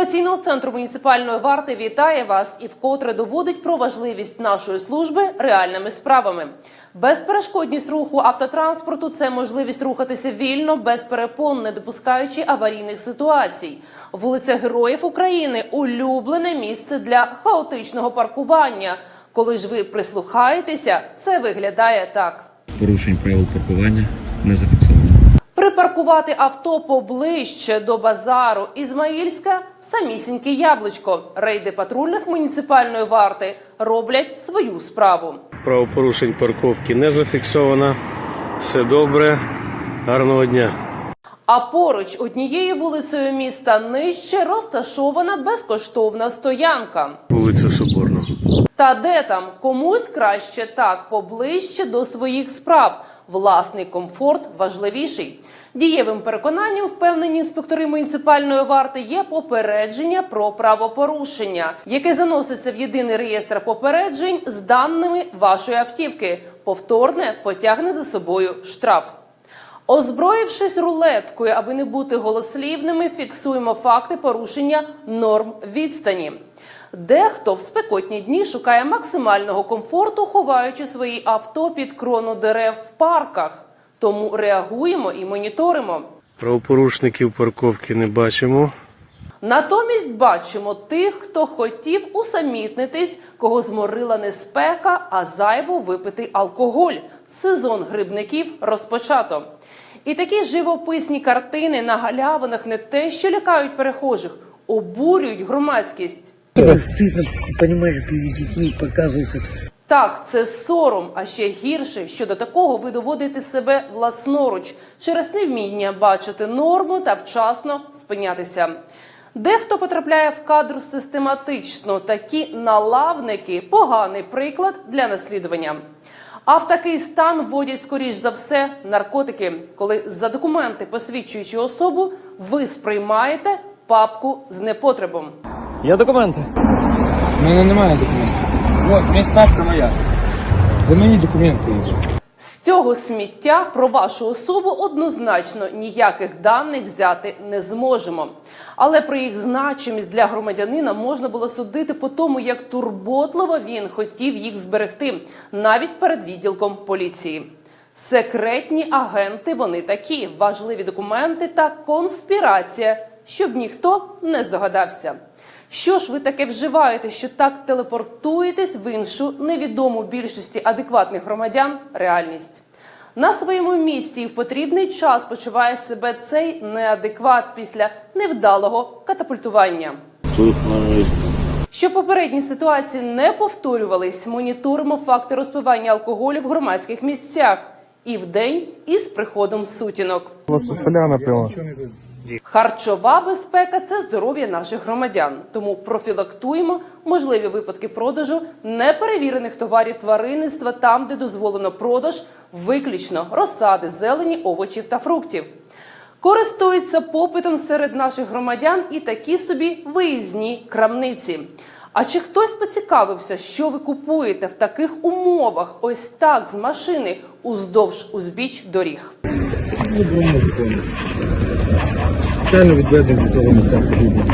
ситуаційного центру муніципальної варти вітає вас і вкотре доводить про важливість нашої служби реальними справами. Безперешкодність руху автотранспорту це можливість рухатися вільно, без перепон, не допускаючи аварійних ситуацій. Вулиця Героїв України улюблене місце для хаотичного паркування. Коли ж ви прислухаєтеся, це виглядає так. Порушень правил паркування не зафіксовано. Припаркувати авто поближче до базару Ізмаїльська в самісіньке яблучко. Рейди патрульних муніципальної варти роблять свою справу. Правопорушень парковки не зафіксовано. Все добре. Гарного дня. А поруч однією вулицею міста нижче розташована безкоштовна стоянка. Вулиця Соборна. Та де там комусь краще так поближче до своїх справ. Власний комфорт важливіший. Дієвим переконанням впевнені інспектори муніципальної варти є попередження про правопорушення, яке заноситься в єдиний реєстр попереджень з даними вашої автівки. Повторне потягне за собою штраф. Озброївшись рулеткою, аби не бути голослівними, фіксуємо факти порушення норм відстані. Дехто в спекотні дні шукає максимального комфорту, ховаючи свої авто під крону дерев в парках. Тому реагуємо і моніторимо. Правопорушників парковки не бачимо. Натомість бачимо тих, хто хотів усамітнитись, кого зморила не спека, а зайво випитий алкоголь. Сезон грибників розпочато. І такі живописні картини на галявинах не те, що лякають перехожих, обурюють громадськість. Сытно, ты понимаешь, перед детьми показывается. Так, це сором, а ще гірше, що до такого ви доводите себе власноруч через невміння бачити норму та вчасно спинятися. Дехто потрапляє в кадр систематично. Такі налавники поганий приклад для наслідування. А в такий стан вводять скоріш за все наркотики, коли за документи, посвідчуючи особу, ви сприймаєте папку з непотребом. Є документи? У мене немає документів. От, мені папка моя. За мені документи є. З цього сміття про вашу особу однозначно ніяких даних взяти не зможемо. Але про їх значимість для громадянина можна було судити по тому, як турботливо він хотів їх зберегти, навіть перед відділком поліції. Секретні агенти вони такі, важливі документи та конспірація, щоб ніхто не здогадався. Що ж ви таке вживаєте, що так телепортуєтесь в іншу невідому більшості адекватних громадян реальність? На своєму місці і в потрібний час почуває себе цей неадекват після невдалого катапультування. Тут на місці. Щоб попередні ситуації не повторювались, моніторимо факти розпивання алкоголю в громадських місцях і вдень, і з приходом сутінок. У вас поляна прямо. Харчова безпека це здоров'я наших громадян. Тому профілактуємо можливі випадки продажу неперевірених товарів тваринництва там, де дозволено продаж виключно розсади, зелені, овочів та фруктів. Користуються попитом серед наших громадян і такі собі виїзні крамниці. А чи хтось поцікавився, що ви купуєте в таких умовах, ось так з машини уздовж узбіч доріг? Спеціально відведені до цього місця потрібно.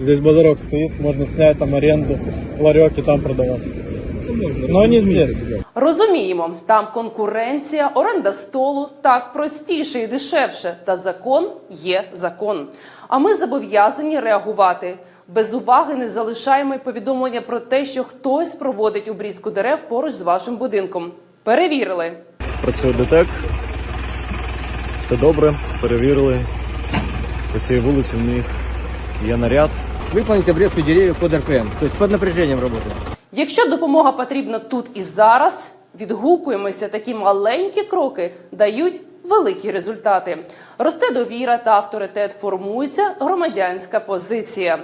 Здесь базарок стоит, можно снять там аренду, ларек и там продавать. Но не здесь. Розуміємо, там конкуренція, оренда столу так простіше і дешевше. Та закон є закон. А ми зобов'язані реагувати. Без уваги не залишаємо й повідомлення про те, що хтось проводить обрізку дерев поруч з вашим будинком. Перевірили. Працює ДТЕК. Все добре, перевірили. По цій вулиці в них є наряд. выполнить обрезку деревьев под РПМ, то есть под напряжением работаем. Якщо допомога потрібна тут і зараз, відгукуємося, такі маленькі кроки дають великі результати. Росте довіра та авторитет, формується громадянська позиція.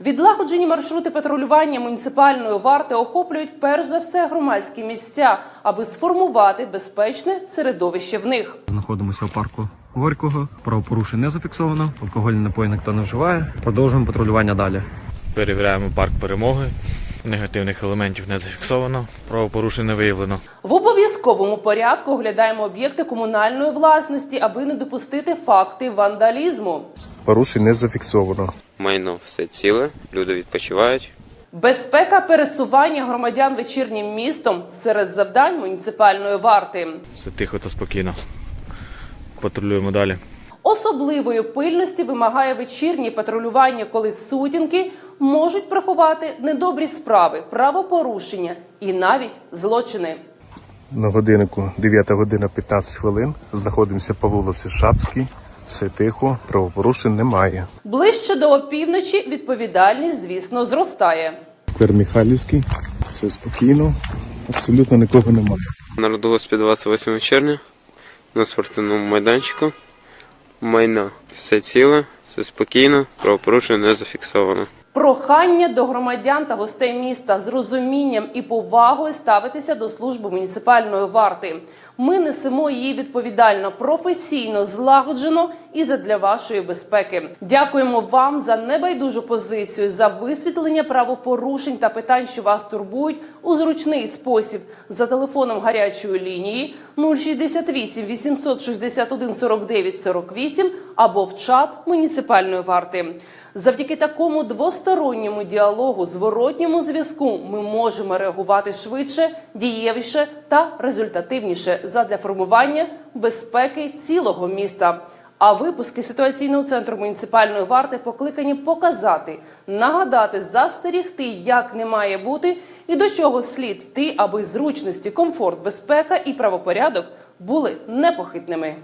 Відлагоджені маршрути патрулювання муніципальної варти охоплюють перш за все громадські місця, аби сформувати безпечне середовище в них. Знаходимося у парку Горького. Правопорушень не зафіксовано. Алкогольні напої ніхто не вживає. Продовжуємо патрулювання далі. Перевіряємо парк перемоги. Негативних елементів не зафіксовано, правопорушень не виявлено. В обов'язковому порядку оглядаємо об'єкти комунальної власності, аби не допустити факти вандалізму. Порушень не зафіксовано. Майно все ціле, люди відпочивають. Безпека пересування громадян вечірнім містом серед завдань муніципальної варти. Все тихо та спокійно. Патрулюємо далі. Особливої пильності вимагає вечірнє патрулювання, коли сутінки можуть приховати недобрі справи, правопорушення і навіть злочини. На годиннику 9 година 15 хвилин. Знаходимося по вулиці Шапській. Все тихо, правопорушень немає. Ближче до опівночі відповідальність, звісно, зростає. Сквер Михайлівський. Все спокійно, абсолютно нікого немає. Народилось під 28 червня на спортивному майданчику. Майно все ціле, все спокійно, правопорушення не зафіксовано. Прохання до громадян та гостей міста з розумінням і повагою ставитися до служби муніципальної варти. Ми несемо її відповідально, професійно, злагоджено і задля вашої безпеки. Дякуємо вам за небайдужу позицію, за висвітлення правопорушень та питань, що вас турбують у зручний спосіб за телефоном гарячої лінії 068 861 49 48 або в чат муніципальної варти. Завдяки такому двосторонньому діалогу, зворотньому зв'язку, ми можемо реагувати швидше, дієвіше та результативніше задля формування безпеки цілого міста. А випуски ситуаційного центру муніципальної варти покликані показати, нагадати, застерігти, як не має бути, і до чого слід йти, аби зручності, комфорт, безпека і правопорядок були непохитними.